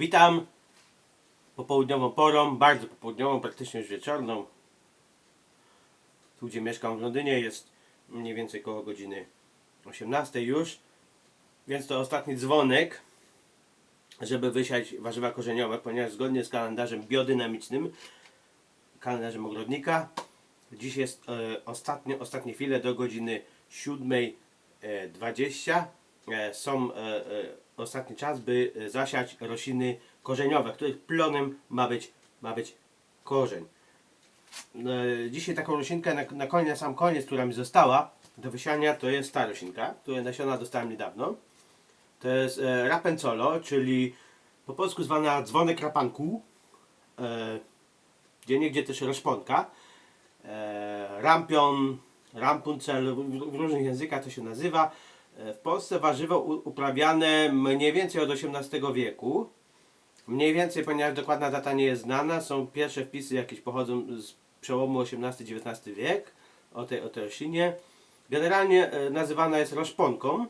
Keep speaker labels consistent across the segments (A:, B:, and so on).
A: Witam popołudniową porą, bardzo popołudniową, praktycznie już wieczorną. Tu gdzie mieszkam w Londynie jest mniej więcej koło godziny 18 już. Więc to ostatni dzwonek, żeby wysiać warzywa korzeniowe, ponieważ zgodnie z kalendarzem biodynamicznym, kalendarzem ogrodnika, dziś jest e, ostatnie, ostatnie chwile do godziny 7.20 e, są e, e, ostatni czas, by e, zasiać rośliny korzeniowe, których plonem ma być, ma być korzeń. E, Dzisiaj taką roślinkę na, na koniec, na sam koniec, która mi została do wysiania, to jest ta roślinka, której nasiona dostałem niedawno. To jest e, rapencolo, czyli po polsku zwana dzwonek rapanku, gdzie niegdzie też roszponka, rampion, rampuncel, w różnych językach to się nazywa. W Polsce warzywo uprawiane mniej więcej od XVIII wieku. Mniej więcej, ponieważ dokładna data nie jest znana, są pierwsze wpisy jakieś pochodzą z przełomu XVIII-XIX wiek o tej, o tej roślinie. Generalnie e, nazywana jest roszponką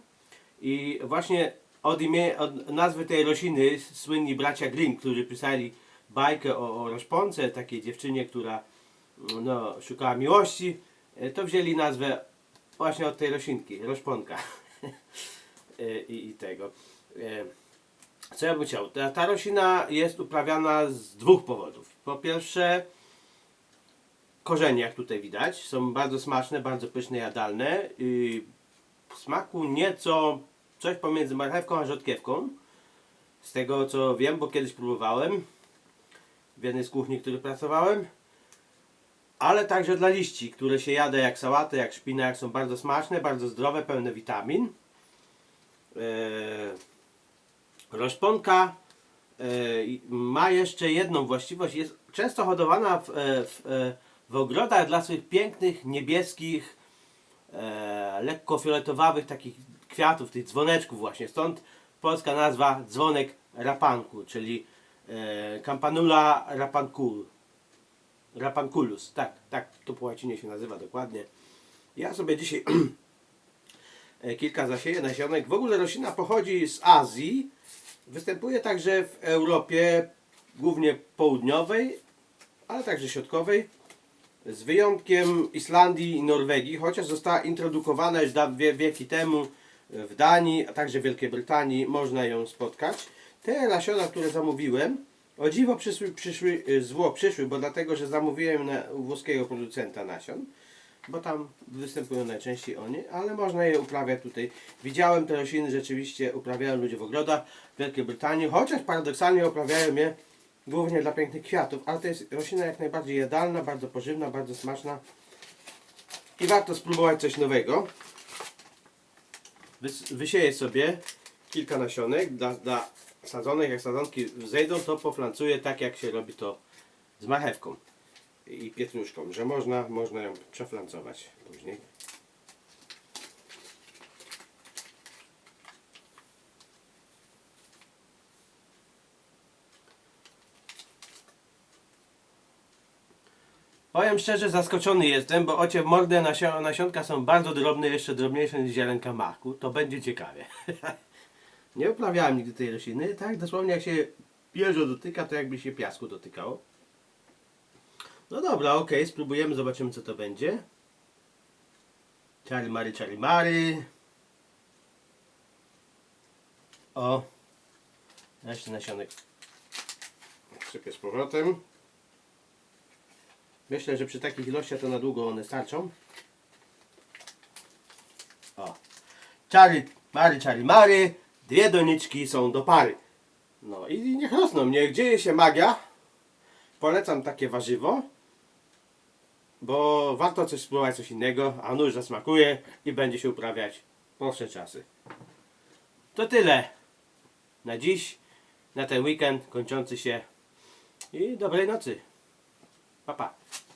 A: i właśnie od, imię, od nazwy tej rośliny słynni bracia Grimm, którzy pisali bajkę o, o roszponce, takiej dziewczynie, która no, szukała miłości, e, to wzięli nazwę właśnie od tej roślinki, roszponka. I, I tego. E, Co ja bym chciał? Ta, ta roślina jest uprawiana z dwóch powodów. Po pierwsze, korzenie, jak tutaj widać, są bardzo smaczne, bardzo pyszne, jadalne. I w smaku nieco coś pomiędzy marchewką a rzodkiewką. Z tego co wiem, bo kiedyś próbowałem w jednej z kuchni, w której pracowałem. Ale także dla liści, które się jada jak sałatę, jak szpinak, są bardzo smaczne, bardzo zdrowe, pełne witamin. I ma jeszcze jedną właściwość. Jest często hodowana w, e, w, w ogrodach dla swoich pięknych, niebieskich, lekko fioletowawych takich kwiatów, tych dzwoneczków właśnie. Stąd polska nazwa dzwonek rapanku, czyli Campanula rapancul. Rapanculus, tak, tak, to po łacinie się nazywa dokładnie. Ja sobie dzisiaj e, kilka zasieję nasionek. W ogóle roślina pochodzi z Azji. Występuje także w Europie, głównie południowej, ale także środkowej. Z wyjątkiem Islandii i Norwegii, chociaż została introdukowana już da- wie, wieki temu w Danii, a także w Wielkiej Brytanii, można ją spotkać. Te nasiona, które zamówiłem, o dziwo przyszły, przyszły, y, zło przyszły, bo dlatego, że zamówiłem na, włoskiego producenta nasion, bo tam występują najczęściej oni, ale można je uprawiać tutaj. Widziałem te rośliny, rzeczywiście uprawiają ludzie w ogrodach w Wielkiej Brytanii, chociaż paradoksalnie uprawiają je głównie dla pięknych kwiatów, ale to jest roślina jak najbardziej jadalna, bardzo pożywna, bardzo smaczna i warto spróbować coś nowego. Wys- Wysieję sobie kilka nasionek dla, dla sadzonek, jak sadzonki zejdą, to poflancuję tak jak się robi to z marchewką i pietruszką, że można, można ją przeflancować później. Powiem szczerze, zaskoczony jestem, bo ocie w mordę nasio- nasionka są bardzo drobne, jeszcze drobniejsze niż ziarenka maku. To będzie ciekawie. Nie uprawiałem nigdy tej rośliny, tak? Dosłownie jak się pierzo dotyka, to jakby się piasku dotykało. No dobra, okej, spróbujemy, zobaczymy co to będzie. Czary mary, czary mary. O. Jeszcze nasionek. Sypię z powrotem. Myślę, że przy takich ilościach to na długo one starczą. O. Czary mary, czary mary. Dwie doniczki są do pary. No i niech rosną. Niech dzieje się magia. Polecam takie warzywo. Bo warto coś spróbować, coś innego, a nóż zasmakuje i będzie się uprawiać prostsze czasy. To tyle na dziś, na ten weekend kończący się i dobrej nocy. Pa, pa.